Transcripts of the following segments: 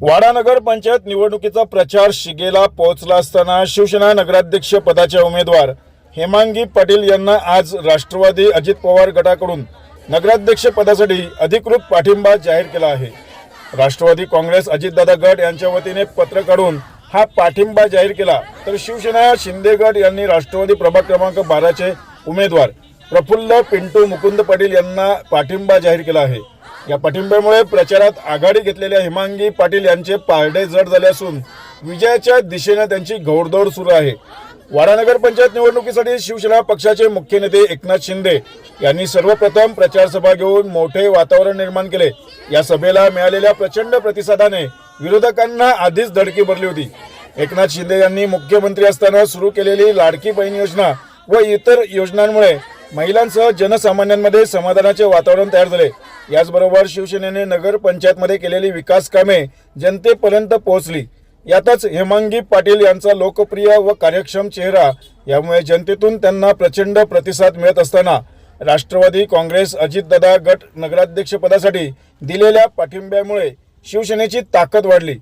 वाडा नगर पंचायत निवडणुकीचा प्रचार शिगेला पोहोचला असताना शिवसेना नगराध्यक्ष पदाच्या उमेदवार हेमांगी पाटील यांना आज राष्ट्रवादी अजित पवार गटाकडून नगराध्यक्ष पदासाठी अधिकृत पाठिंबा जाहीर केला आहे. राष्ट्रवादी काँग्रेस अजितदादा गट यांच्या वतीने पत्र काढून हा पाठिंबा जाहीर केला. तर शिवसेना शिंदे गट यांनी राष्ट्रवादी प्रभाग क्रमांक बाराचे उमेदवार प्रफुल्ल पिंटू मुकुंद पाटील यांना पाठिंबा जाहीर केला आहे. या पाठिंब्यामुळे प्रचारात आघाडी घेतलेल्या हिमांगी पाटील यांचे पारडे जड झाले असून विजयाच्या दिशेने त्यांची घौडदौड सुरू आहे. वाडा नगर पंचायत निवडणुकीसाठी शिवसेना पक्षाचे मुख्य नेते एकनाथ शिंदे यांनी सर्वप्रथम प्रचारसभा घेऊन मोठे वातावरण निर्माण केले. या सभेला मिळालेल्या प्रचंड प्रतिसादाने विरोधकांना आधीच धडकी भरली होती. एकनाथ शिंदे यांनी मुख्यमंत्री असताना सुरू केलेली लाडकी बहीण योजना व इतर योजनांमुळे महिलांसह जनसामान्यांमध्ये समाधानाचे वातावरण तयार झाले. याचबरोबर शिवसेनेने नगर पंचायतमध्ये केलेली विकास कामे जनतेपर्यंत पोहोचली. यातच हेमांगी पाटील यांचा लोकप्रिय व कार्यक्षम चेहरा यामुळे जनतेतून त्यांना प्रचंड प्रतिसाद मिळत असताना राष्ट्रवादी काँग्रेस अजितदादा गट नगराध्यक्षपदासाठी दिलेल्या पाठिंब्यामुळे शिवसेनेची ताकद वाढली.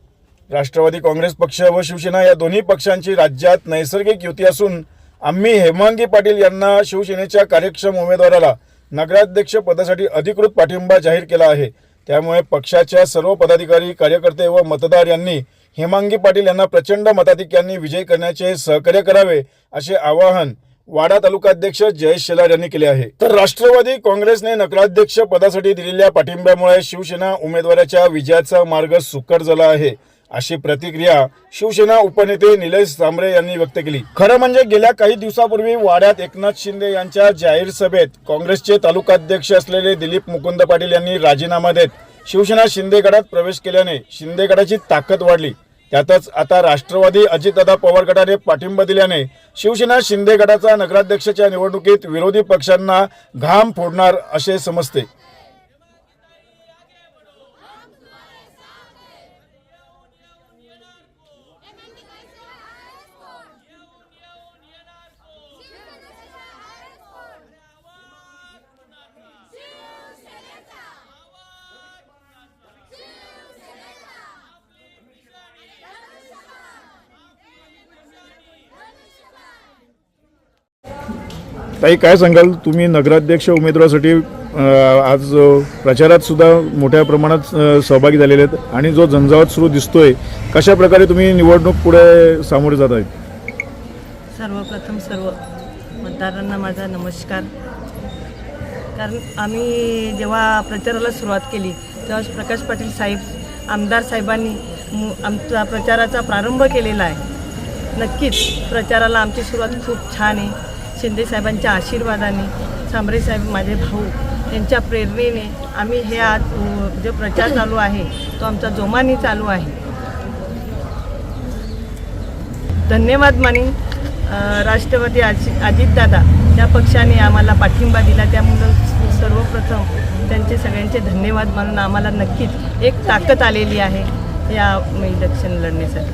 राष्ट्रवादी काँग्रेस पक्ष व शिवसेना या दोन्ही पक्षांची राज्यात नैसर्गिक युती असून आम्ही हेमांगी पाटील यांना शिवसेनेच्या कार्यक्षम उमेदवाराला नगराध्यक्ष पदासाठी अधिकृत पाठिंबा जाहीर केला आहे. त्यामुळे पक्षाच्या सर्व पदाधिकारी कार्यकर्ते व मतदार यांनी हेमांगी पाटील यांना प्रचंड मताधिक्यांनी विजय करण्याचे सहकार्य करावे असे आवाहन वाडा तालुकाध्यक्ष जयेश शेलार यांनी केले आहे. तर राष्ट्रवादी काँग्रेसने नगराध्यक्ष पदासाठी दिलेल्या पाठिंब्यामुळे शिवसेना उमेदवाराच्या विजयाचा मार्ग सुकर झाला आहे. अशी प्रतिक्रिया शिवसेना उपनेते निलेश सांबरे यांनी व्यक्त केली. खरं म्हणजे गेल्या काही दिवसापूर्वी वाड्यात एकनाथ शिंदे यांच्या जाहीर सभेत काँग्रेसचे तालुकाध्यक्ष असलेले दिलीप मुकुंद पाटील यांनी राजीनामा देत शिवसेना शिंदे गटात प्रवेश केल्याने शिंदे गटाची ताकद वाढली. त्यातच आता राष्ट्रवादी अजितदादा पवार गटाने पाठिंबा दिल्याने शिवसेना शिंदे गटाचा नगराध्यक्षाच्या निवडणुकीत विरोधी पक्षांना घाम फोडणार असे समजते. ताई काय सांगाल? तुम्ही नगराध्यक्ष उमेदवारासाठी आज प्रचारात सुद्धा मोठ्या प्रमाणात सहभागी झालेले आहेत आणि जो झंझावत सुरू दिसतोय कशा प्रकारे तुम्ही निवडणूक पुढे सामोरे जात आहे सर्वप्रथम सर्व मतदारांना माझा नमस्कार. कारण आम्ही जेव्हा प्रचाराला सुरुवात केली तेव्हा प्रकाश पाटील साहेब आमदार साहेबांनी आमचा प्रचाराचा प्रारंभ केलेला आहे. नक्कीच प्रचाराला आमची सुरुवात खूप छान आहे. शिंदे साहेबांच्या आशीर्वादाने सांबरे साहेब माझे भाऊ यांच्या प्रेरणेने आम्ही हे आज जो प्रचार चालू आहे तो आमचा जोमाने चालू आहे. धन्यवाद मानी राष्ट्रवादी अजि अजितदादा त्या पक्षाने आम्हाला पाठिंबा दिला. त्यामुळं सर्वप्रथम त्यांचे सगळ्यांचे धन्यवाद मानून आम्हाला नक्कीच एक ताकद आलेली आहे या इलेक्शन लढण्यासाठी.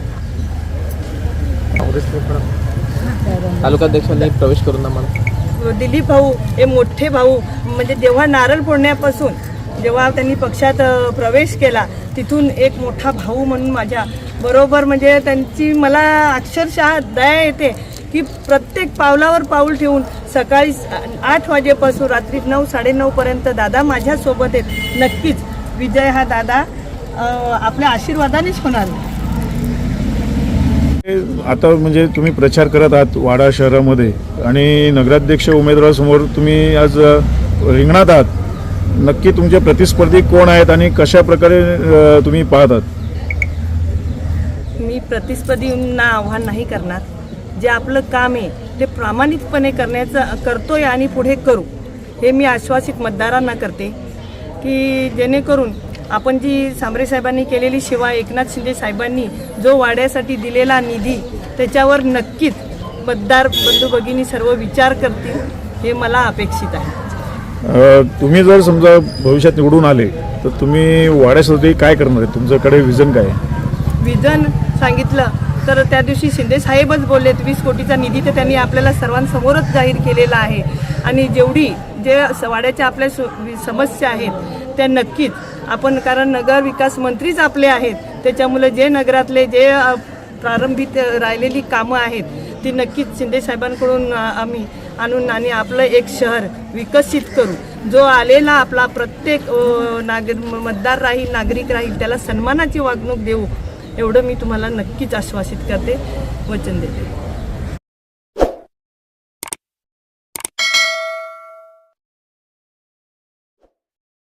तालुकाध्यक्षांनी प्रवेश करून आम्हाला दिलीप भाऊ हे मोठे भाऊ म्हणजे जेव्हा नारळ फोडण्यापासून जेव्हा त्यांनी पक्षात प्रवेश केला तिथून एक मोठा भाऊ म्हणून माझ्या बरोबर म्हणजे त्यांची मला अक्षरशः दया येते की प्रत्येक पावलावर पाऊल ठेवून सकाळी आठ वाजेपासून रात्री नऊ साडेनऊपर्यंत दादा माझ्यासोबत आहेत. नक्कीच विजय हा दादा आपल्या आशीर्वादानेच होणार. आता म्हणजे तुम्ही प्रचार करत आहात वाडा शहरामध्ये आणि नगराध्यक्ष उमेदवारासमोर तुम्ही आज रिंगणात आहात. नक्की तुमचे प्रतिस्पर्धी कोण आहेत आणि कशा प्रकारे तुम्ही पाहतात मी प्रतिस्पर्धींना आव्हान नाही करणार. जे आपलं काम आहे ते प्रामाणिकपणे करण्याचं करतोय आणि पुढे करू हे मी आश्वासित मतदारांना करते की जेणेकरून आपण जी सांबरे साहेबांनी केलेली सेवा एकनाथ शिंदे साहेबांनी जो वाड्यासाठी दिलेला निधी त्याच्यावर नक्कीच मतदार बंधू भगिनी सर्व विचार करतील हे मला अपेक्षित आहे. तुम्ही जर समजा भविष्यात निवडून आले तर तुम्ही वाड्यासाठी काय करणार आहे? तुमच्याकडे विजन काय विजन सांगितलं तर त्या दिवशी शिंदे साहेबच बोललेत वीस कोटीचा निधी तर त्यांनी आपल्याला सर्वांसमोरच जाहीर केलेला आहे. आणि जेवढी जे वाड्याच्या आपल्या समस्या आहेत त्या नक्कीच आपण कारण नगर विकास मंत्रीच आपले आहेत. त्याच्यामुळे जे नगरातले जे प्रारंभित राहिलेली कामं आहेत ती नक्कीच शिंदेसाहेबांकडून आम्ही आणून आणि आपलं एक शहर विकसित करू. जो आलेला आपला प्रत्येक नागर मतदार राहील नागरिक राहील त्याला सन्मानाची वागणूक देऊ एवढं मी तुम्हाला नक्कीच आश्वासित करते. वचन देते.